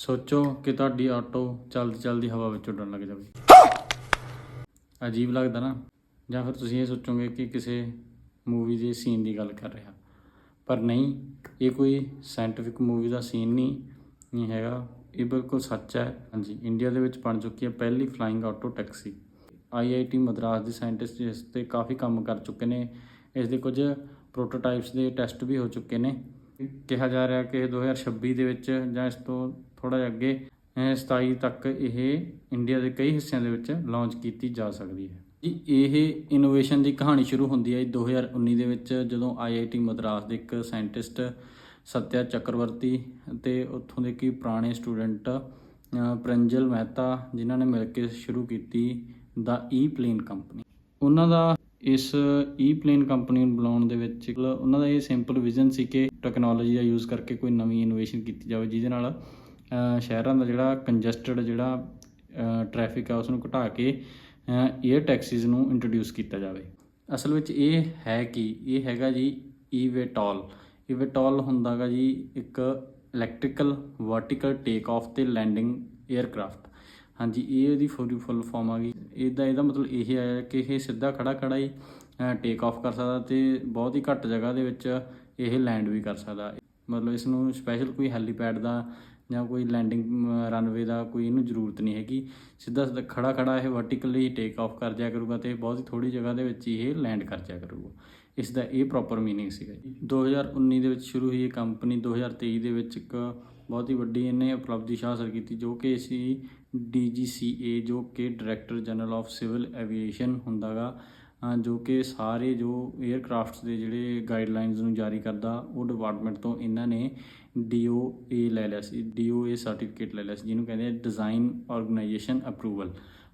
ਸੋਚੋ ਕਿ ਤੁਹਾਡੀ ਆਟੋ ਚੱਲਦੀ ਚਲਦੀ ਹਵਾ ਵਿੱਚ ਉੱਡਣ ਲੱਗ ਜਾਵੇ। ਅਜੀਬ ਲੱਗਦਾ ਨਾ, ਜਾਂ ਫਿਰ ਤੁਸੀਂ ਇਹ ਸੋਚੋਗੇ ਕਿ ਕਿਸੇ ਮੂਵੀ ਦੇ ਸੀਨ ਦੀ ਗੱਲ ਕਰ ਰਿਹਾ। ਪਰ ਨਹੀਂ, ਇਹ ਕੋਈ ਸਾਇੰਟੀਫਿਕ ਮੂਵੀ ਦਾ ਸੀਨ ਨਹੀਂ ਨਹੀਂ ਹੈਗਾ। ਇਹ ਬਿਲਕੁਲ ਸੱਚ ਹੈ। ਹਾਂਜੀ ਇੰਡੀਆ ਦੇ ਵਿੱਚ ਬਣ ਚੁੱਕੀ ਹੈ ਪਹਿਲੀ flying auto taxi IIT Madras ਦੇ ਸਾਇੰਟਿਸਟ ਇਸ ਤੇ ਕਾਫੀ ਕੰਮ ਕਰ ਚੁੱਕੇ ਨੇ। ਇਸ ਦੇ ਕੁਝ ਪ੍ਰੋਟੋਟਾਈਪਸ ਦੇ ਟੈਸਟ ਵੀ ਹੋ ਚੁੱਕੇ ਨੇ। ਕਿਹਾ ਜਾ ਰਿਹਾ ਕਿ 2026 ਦੇ ਵਿੱਚ ਜਾਂ ਇਸ ਤੋਂ ਥੋੜਾ ਜਿਹਾ ਅੱਗੇ, ਅਹ 27 ਤੱਕ ਇਹ ਇੰਡੀਆ ਦੇ ਕਈ ਹਿੱਸਿਆਂ ਦੇ ਵਿੱਚ ਲਾਂਚ ਕੀਤੀ ਜਾ ਸਕਦੀ ਹੈ। ਜੀ, ਇਹ ਇਨੋਵੇਸ਼ਨ ਦੀ ਕਹਾਣੀ ਸ਼ੁਰੂ ਹੁੰਦੀ ਹੈ ਜੀ 2019 ਦੇ ਵਿੱਚ, ਜਦੋਂ ਆਈਆਈਟੀ ਮਦਰਾਸ ਦੇ ਇੱਕ ਸਾਇੰਟਿਸਟ ਸਤਿਆ ਚੱਕਰਵਰਤੀ ਤੇ ਉੱਥੋਂ ਦੇ ਕੀ ਪੁਰਾਣੇ ਸਟੂਡੈਂਟ ਪ੍ਰੰਜਲ ਮਹਿਤਾ, ਜਿਨ੍ਹਾਂ ਨੇ ਮਿਲ ਕੇ ਸ਼ੁਰੂ ਕੀਤੀ ਦਾ ਈ ਪਲੇਨ ਕੰਪਨੀ ਉਹਨਾਂ ਦਾ ਇਸ ਈ ਪਲੇਨ ਕੰਪਨੀ ਨੂੰ ਬਣਾਉਣ ਦੇ ਵਿੱਚ ਉਹਨਾਂ ਦਾ ਇਹ ਸਿੰਪਲ ਵਿਜ਼ਨ ਸੀ ਕਿ ਟੈਕਨੋਲੋਜੀ ਦਾ ਯੂਜ਼ ਕਰਕੇ ਕੋਈ ਨਵੀਂ ਇਨੋਵੇਸ਼ਨ ਕੀਤੀ ਜਾਵੇ, ਜਿਹਦੇ ਨਾਲ ਸ਼ਹਿਰਾਂ ਦਾ ਜਿਹੜਾ ਕੰਜਸਟਡ ਜਿਹੜਾ ਟ੍ਰੈਫਿਕ ਆ ਉਸ ਨੂੰ ਘਟਾ ਕੇ 에ਅਰ ਟੈਕਸੀਜ਼ ਨੂੰ ਇੰਟਰੋਡਿਊਸ ਕੀਤਾ ਜਾਵੇ। ਅਸਲ ਵਿੱਚ ਇਹ ਹੈ ਕਿ? ਇਹ ਹੈਗਾ ਜੀ ਈਵੇਟੋਲ ਈਵੇਟੋਲ ਹੁੰਦਾਗਾ ਜੀ ਇੱਕ ਇਲੈਕਟ੍ਰੀਕਲ ਵਰਟੀਕਲ ਟੇਕ ਆਫ ਤੇ ਲੈਂਡਿੰਗ 에ਅਰਕ੍ਰਾਫਟ ਹਾਂਜੀ, ਇਹ ਇਹਦੀ ਫੁੱਲ ਫੁੱਲ ਫਾਰਮ ਆ ਗਈ। ਇਹਦਾ ਇਹਦਾ ਮਤਲਬ ਇਹ ਹੈ ਕਿ ਇਹ ਸਿੱਧਾ ਖੜਾ ਖੜਾ ਹੀ ਟੇਕ ਆਫ ਕਰ ਸਕਦਾ ਤੇ ਬਹੁਤ ਹੀ ਘੱਟ ਜਗ੍ਹਾ ਦੇ ਵਿੱਚ ਇਹ ਲੈਂਡ ਵੀ ਕਰ ਸਕਦਾ। ਮਤਲਬ ਇਸ ਨੂੰ ਸਪੈਸ਼ਲ ਕੋਈ ਹੈਲੀਪੈਡ ਦਾ ਜਾਂ ਕੋਈ ਲੈਂਡਿੰਗ ਰਨਵੇ ਦਾ ਕੋਈ ਇਹਨੂੰ ਜ਼ਰੂਰਤ ਨਹੀਂ ਹੈਗੀ। ਸਿੱਧਾ ਸਿੱਧਾ ਖੜਾ ਖੜਾ ਇਹ ਵਰਟੀਕਲੀ ਟੇਕ ਆਫ ਕਰ ਜਾਇਆ ਕਰੂਗਾ ਤੇ ਬਹੁਤ ਹੀ ਥੋੜੀ ਜਗ੍ਹਾ ਦੇ ਵਿੱਚ ਹੀ ਇਹ ਲੈਂਡ ਕਰ ਜਾਇਆ ਕਰੂਗਾ। ਇਸ ਦਾ ਇਹ ਪ੍ਰੋਪਰ ਮੀਨਿੰਗ ਸੀਗਾ ਜੀ। 2019 ਦੇ ਵਿੱਚ ਸ਼ੁਰੂ ਹੋਈ ਇਹ ਕੰਪਨੀ 2023 ਦੇ ਵਿੱਚ ਇੱਕ ਬਹੁਤ ਹੀ ਵੱਡੀ ਇਹਨੇ ਉਪਲਬਧੀ ਹਾਸਲ ਕੀਤੀ, ਜੋ ਕਿ ਸੀ DGCA ਜੋ ਕਿ director general of civil aviation ਹੁੰਦਾਗਾ। ਅਹ ਜੋ ਕਿ ਸਾਰੇ ਜੋ 에ਅਰਕ੍ਰਾਫਟਸ ਦੇ ਜਿਹੜੇ ਗਾਈਡਲਾਈਨਸ ਨੂੰ ਜਾਰੀ ਕਰਦਾ, ਉਹ ਡਿਪਾਰਟਮੈਂਟ ਤੋਂ ਇਹਨਾਂ ਨੇ DOA ਲੈ ਲਿਆ ਸੀ DOA ਸਰਟੀਫਿਕੇਟ ਲੈ ਲਿਆ ਸੀ, ਜਿਹਨੂੰ ਕਹਿੰਦੇ ਆ ਡਿਜ਼ਾਈਨ ਆਰਗੇਨਾਈਜੇਸ਼ਨ ਅਪਰੂਵਲ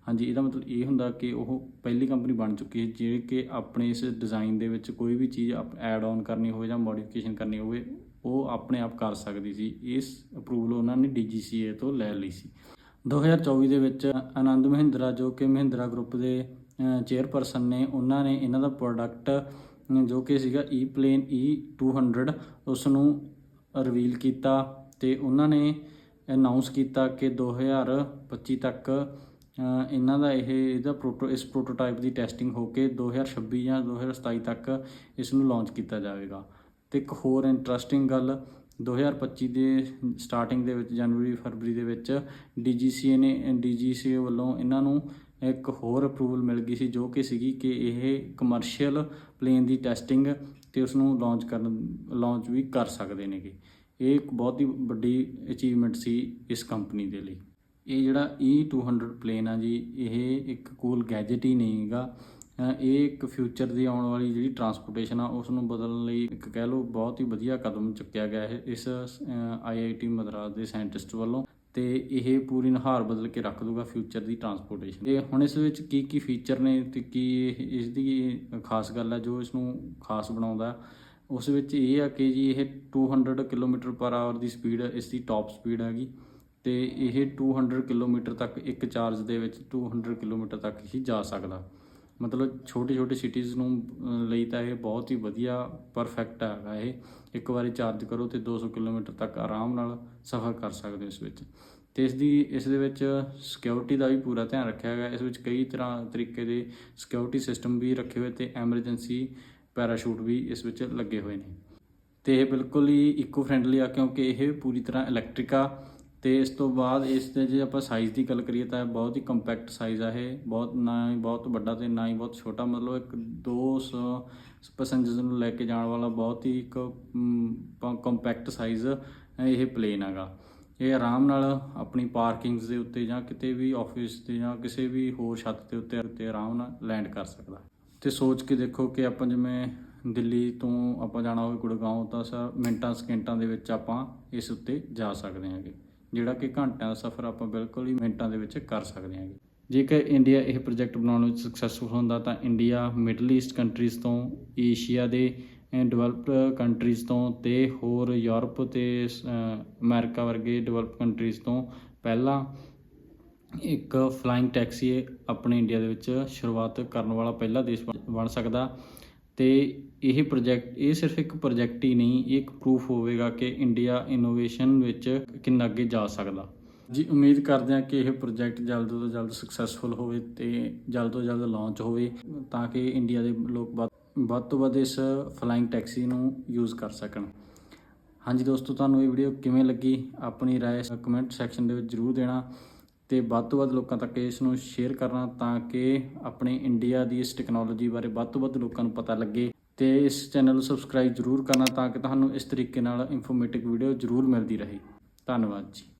ਹਾਂਜੀ, ਇਹਦਾ ਮਤਲਬ ਇਹ ਹੁੰਦਾ ਕਿ ਉਹ ਪਹਿਲੀ ਕੰਪਨੀ ਬਣ ਚੁੱਕੀ ਹੈ, ਜਿਹੜੀ ਕਿ ਆਪਣੇ ਇਸ ਡਿਜ਼ਾਈਨ ਦੇ ਵਿੱਚ ਕੋਈ ਵੀ ਚੀਜ਼ ਐਡ ਆਨ ਕਰਨੀ ਹੋਵੇ ਜਾਂ ਮੋਡੀਫਿਕੇਸ਼ਨ ਕਰਨੀ ਹੋਵੇ, ਉਹ ਆਪਣੇ ਆਪ ਕਰ ਸਕਦੀ ਸੀ। ਇਸ ਅਪਰੂਵਲ ਉਹਨਾਂ ਨੇ DGCA ਤੋਂ ਲੈ ਲਈ ਸੀ। 2024 ਦੇ ਵਿੱਚ ਆਨੰਦ ਮਹਿੰਦਰਾ, ਜੋ ਕਿ ਮਹਿੰਦਰਾ ਗਰੁੱਪ ਦੇ ਚੇਅਰਪਰਸਨ ਨੇ, ਉਹਨਾਂ ਨੇ ਇਹਨਾਂ ਦਾ ਪ੍ਰੋਡਕਟ ਜੋ ਕਿ ਸੀਗਾ ਈ ਪਲੇਨ E200 ਉਸ ਨੂੰ ਰਿਵੀਲ ਕੀਤਾ ਤੇ ਉਹਨਾਂ ਨੇ ਅਨਾਉਂਸ ਕੀਤਾ ਕਿ 2025 ਤੱਕ ਇਹਨਾਂ ਦਾ ਇਹ, ਇਹਦਾ ਪ੍ਰੋਟੋ ਇਸ ਪ੍ਰੋਟੋਟਾਈਪ ਦੀ ਟੈਸਟਿੰਗ ਹੋ ਕੇ 2026 ਜਾਂ 2027 ਤੱਕ ਇਸ ਨੂੰ ਲਾਂਚ ਕੀਤਾ ਜਾਵੇਗਾ। ਤੇ ਇੱਕ ਹੋਰ ਇੰਟਰਸਟਿੰਗ ਗੱਲ 2025 ਦੇ ਸਟਾਰਟਿੰਗ ਦੇ ਵਿੱਚ, ਜਨਵਰੀ, ਫਰਵਰੀ ਦੇ ਵਿੱਚ DGCA ਨੇ DGCA ਵੱਲੋਂ ਇਹਨਾਂ ਨੂੰ ਇੱਕ ਹੋਰ ਅਪਰੂਵਲ ਮਿਲ ਗਈ ਸੀ, ਜੋ ਕਿ ਸੀਗੀ ਕਿ ਇਹ ਕਮਰਸ਼ੀਅਲ ਪਲੇਨ ਦੀ ਟੈਸਟਿੰਗ ਤੇ ਉਸ ਨੂੰ ਲਾਂਚ ਕਰਨ ਲਾਂਚ ਵੀ ਕਰ ਸਕਦੇ ਨੇਗੇ। ਇਹ ਇੱਕ ਬਹੁਤ ਹੀ ਵੱਡੀ ਅਚੀਵਮੈਂਟ ਸੀ ਇਸ ਕੰਪਨੀ ਦੇ ਲਈ। ਇਹ ਜਿਹੜਾ E200 ਪਲੇਨ ਆ ਜੀ, ਇਹ ਇੱਕ ਕੂਲ ਗੈਜਟ ਹੀ ਨਹੀਂ ਹੈਗਾ ਇਹ ਇੱਕ ਫਿਊਚਰ ਦੀ ਆਉਣ ਵਾਲੀ ਜਿਹੜੀ ਟਰਾਂਸਪੋਰਟੇਸ਼ਨ ਆ ਉਸ ਨੂੰ ਬਦਲਣ ਲਈ ਇੱਕ ਕਹਿ ਲਓ ਬਹੁਤ ਹੀ ਵਧੀਆ ਕਦਮ ਚੁੱਕਿਆ ਗਿਆ ਹੈ ਇਸ ਆਈਆਈਟੀ ਮਦਰਾਸ ਦੇ ਸਾਇੰਟਿਸਟ ਵੱਲੋਂ। ਤੇ ਇਹ ਪੂਰੀ ਨਹਾਰ ਬਦਲ ਕੇ ਰੱਖ ਦੂਗਾ ਫਿਊਚਰ ਦੀ ਟਰਾਂਸਪੋਰਟੇਸ਼ਨ ਤੇ ਹੁਣ ਇਸ ਵਿੱਚ ਕੀ ਕੀ ਫੀਚਰ ਨੇ ਤੇ ਕੀ ਇਹ- ਇਸ ਦੀ ਖਾਸ ਗੱਲ ਹੈ ਜੋ ਇਸ ਨੂੰ ਖਾਸ ਬਣਾਉਂਦਾ। ਉਸ ਵਿੱਚ ਇਹ ਆ ਕਿ ਜੀ ਇਹ 200 ਕਿਲੋਮੀਟਰ ਪਰ ਆਵਰ ਦੀ ਸਪੀਡ ਇਸ ਦੀ ਟਾਪ ਸਪੀਡ ਹੈਗੀ। ਤੇ ਇਹ 200 ਕਿਲੋਮੀਟਰ ਤੱਕ ਇੱਕ ਚਾਰਜ ਦੇ ਵਿੱਚ 200 ਕਿਲੋਮੀਟਰ ਤੱਕ ਹੀ ਜਾ ਸਕਦਾ। ਮਤਲਬ ਛੋਟੇ ਛੋਟੇ ਸਿਟੀਜ਼ ਨੂੰ ਲਈ ਤਾਂ ਇਹ ਬਹੁਤ ਹੀ ਵਧੀਆ ਪਰਫੈਕਟ ਹੈਗਾ ਇਹ। ਇੱਕ ਵਾਰੀ ਚਾਰਜ ਕਰੋ ਤੇ 200 ਕਿਲੋਮੀਟਰ ਤੱਕ ਆਰਾਮ ਨਾਲ ਸਫ਼ਰ ਕਰ ਸਕਦੇ ਹੋ ਇਸ ਵਿੱਚ। ਤੇ ਇਸ ਦੀ, ਇਸ ਦੇ ਵਿੱਚ ਸਿਕਿਉਰਿਟੀ ਦਾ ਵੀ ਪੂਰਾ ਧਿਆਨ ਰੱਖਿਆ ਗਿਆ। ਇਸ ਵਿੱਚ ਕਈ ਤਰ੍ਹਾਂ, ਤਰੀਕੇ ਦੇ ਸਿਕਿਉਰਿਟੀ ਸਿਸਟਮ ਵੀ ਰੱਖੇ ਹੋਏ ਤੇ ਐਮਰਜੈਂਸੀ ਪੈਰਾਸ਼ੂਟ ਵੀ ਇਸ ਵਿੱਚ ਲੱਗੇ ਹੋਏ ਨੇ। ਤੇ ਇਹ ਬਿਲਕੁਲ ਹੀ ਇਕੋ ਫ੍ਰੈਂਡਲੀ ਆ ਕਿਉਂਕਿ ਇਹ ਪੂਰੀ ਤਰ੍ਹਾਂ ਇਲੈਕਟ੍ਰਿਕ ਤੇ ਇਸ ਤੋਂ ਬਾਅਦ ਇਸ 'ਤੇ ਜੇ ਆਪਾਂ ਸਾਈਜ਼ ਦੀ ਗੱਲ ਕਰੀਏ ਤਾਂ ਬਹੁਤ ਹੀ ਕੰਪੈਕਟ ਸਾਈਜ਼ ਆ ਇਹ। ਬਹੁਤ ਨਾ ਹੀ ਬਹੁਤ ਵੱਡਾ ਤੇ ਨਾ ਹੀ ਬਹੁਤ ਛੋਟਾ। ਮਤਲਬ ਇੱਕ 200 ਪੈਸੇਂਜਰਸ ਨੂੰ ਲੈ ਕੇ ਜਾਣ ਵਾਲਾ ਬਹੁਤ ਹੀ ਇੱਕ ਕੰਪੈਕਟ ਸਾਈਜ਼ ਇਹ ਪਲੇਨ ਹੈਗਾ। ਇਹ ਆਰਾਮ ਨਾਲ ਆਪਣੀ ਪਾਰਕਿੰਗਸ ਦੇ ਉੱਤੇ ਜਾਂ ਕਿਤੇ ਵੀ ਆਫਿਸ ਤੇ ਜਾਂ ਕਿਸੇ ਵੀ ਹੋਰ ਛੱਤ ਦੇ ਉੱਤੇ ਉੱਤੇ ਆਰਾਮ ਨਾਲ ਲੈਂਡ ਕਰ ਸਕਦਾ। ਤੇ ਸੋਚ ਕੇ ਦੇਖੋ ਕਿ ਆਪਾਂ ਜਿਵੇਂ ਦਿੱਲੀ ਤੋਂ ਆਪਾਂ ਜਾਣਾ ਹੋਵੇ ਗੁੜਗਾਉਂ ਤਾਂ ਸਰ ਮਿੰਟਾਂ ਸਕਿੰਟਾਂ ਦੇ ਵਿੱਚ ਆਪਾਂ ਇਸ ਉੱਤੇ ਜਾ ਸਕਦੇ ਹਾਂਗੇ। ਜਿਹੜਾ ਕਿ ਘੰਟਿਆਂ ਦਾ ਸਫ਼ਰ ਆਪਾਂ ਬਿਲਕੁਲ ਹੀ ਮਿੰਟਾਂ ਦੇ ਵਿੱਚ ਕਰ ਸਕਦੇ ਹਾਂ ਜੇਕਰ ਇੰਡੀਆ ਇਹ ਪ੍ਰੋਜੈਕਟ ਬਣਾਉਣ ਵਿੱਚ ਸਕਸੈਸਫੁਲ ਹੁੰਦਾ ਤਾਂ ਇੰਡੀਆ ਮਿਡਲ ਈਸਟ ਕੰਟਰੀਜ਼ ਤੋਂ ਏਸ਼ੀਆ ਦੇ ਡਿਵੈਲਪਡ ਕੰਟਰੀਜ਼ ਤੋਂ ਤੇ ਹੋਰ ਯੂਰਪ ਤੇ ਅ, ਅਮਰੀਕਾ ਵਰਗੇ ਡਿਵੈਲਪ ਕੰਟਰੀਜ਼ ਤੋਂ ਪਹਿਲਾਂ ਇੱਕ ਫਲਾਈਂਗ ਟੈਕਸੀ ਆਪਣੇ ਇੰਡੀਆ ਦੇ ਵਿੱਚ ਸ਼ੁਰੂਆਤ ਕਰਨ ਵਾਲਾ ਪਹਿਲਾ ਦੇਸ਼ ਬਣ- ਬਣ ਸਕਦਾ। ਤੇ ਇਹ ਪ੍ਰੋਜੈਕਟ ਇਹ ਸਿਰਫ ਇੱਕ ਪ੍ਰੋਜੈਕਟ ਹੀ ਨਹੀਂ ਇਹ ਇੱਕ ਪ੍ਰੂਫ ਹੋਵੇਗਾ ਕਿ ਇੰਡੀਆ ਇਨੋਵੇਸ਼ਨ ਵਿੱਚ ਕਿੰਨਾ ਅੱਗੇ ਜਾ ਸਕਦਾ ਜੀ ਉਮੀਦ ਕਰਦੇ ਹਾਂ ਕਿ ਇਹ ਪ੍ਰੋਜੈਕਟ ਜਲਦ ਤੋਂ ਜਲਦ ਸਕਸੈਸਫੁਲ ਹੋਵੇ ਤੇ ਜਲਦ ਤੋਂ ਜਲਦ ਲਾਂਚ ਹੋਵੇ ਤਾਂ ਕਿ ਇੰਡੀਆ ਦੇ ਲੋਕ ਵੱਧ ਵੱਧ ਤੋਂ ਵੱਧ ਇਸ ਫਲਾਈਂਗ ਟੈਕਸੀ ਨੂੰ ਯੂਜ਼ ਕਰ ਸਕਣ ਹਾਂਜੀ ਦੋਸਤੋ ਤੁਹਾਨੂੰ ਇਹ ਵੀਡੀਓ ਕਿਵੇਂ ਲੱਗੀ ਆਪਣੀ رائے ਕਮੈਂਟ ਸੈਕਸ਼ਨ ਦੇ ਵਿੱਚ ਜਰੂਰ ਦੇਣਾ ਤੇ ਵੱਧ ਤੋਂ ਵੱਧ ਲੋਕਾਂ ਤੱਕ ਇਸ ਨੂੰ ਸ਼ੇਅਰ ਕਰਨਾ ਤਾਂ ਕਿ ਆਪਣੇ ਇੰਡੀਆ ਦੀ ਇਸ ਟੈਕਨੋਲੋਜੀ ਬਾਰੇ ਵੱਧ ਤੋਂ ਵੱਧ ਲੋਕਾਂ ਨੂੰ ਪਤਾ ਲੱਗੇ। ਤੇ ਇਸ ਚੈਨਲ ਨੂੰ ਸਬਸਕ੍ਰਾਈਬ ਜਰੂਰ ਕਰਨਾ ਤਾਂ ਕਿ ਤੁਹਾਨੂੰ ਇਸ ਤਰੀਕੇ ਨਾਲ ਇਨਫੋਰਮੇਟਿਵ ਵੀਡੀਓ ਜਰੂਰ ਮਿਲਦੀ ਰਹੇ। ਧੰਨਵਾਦ ਜੀ।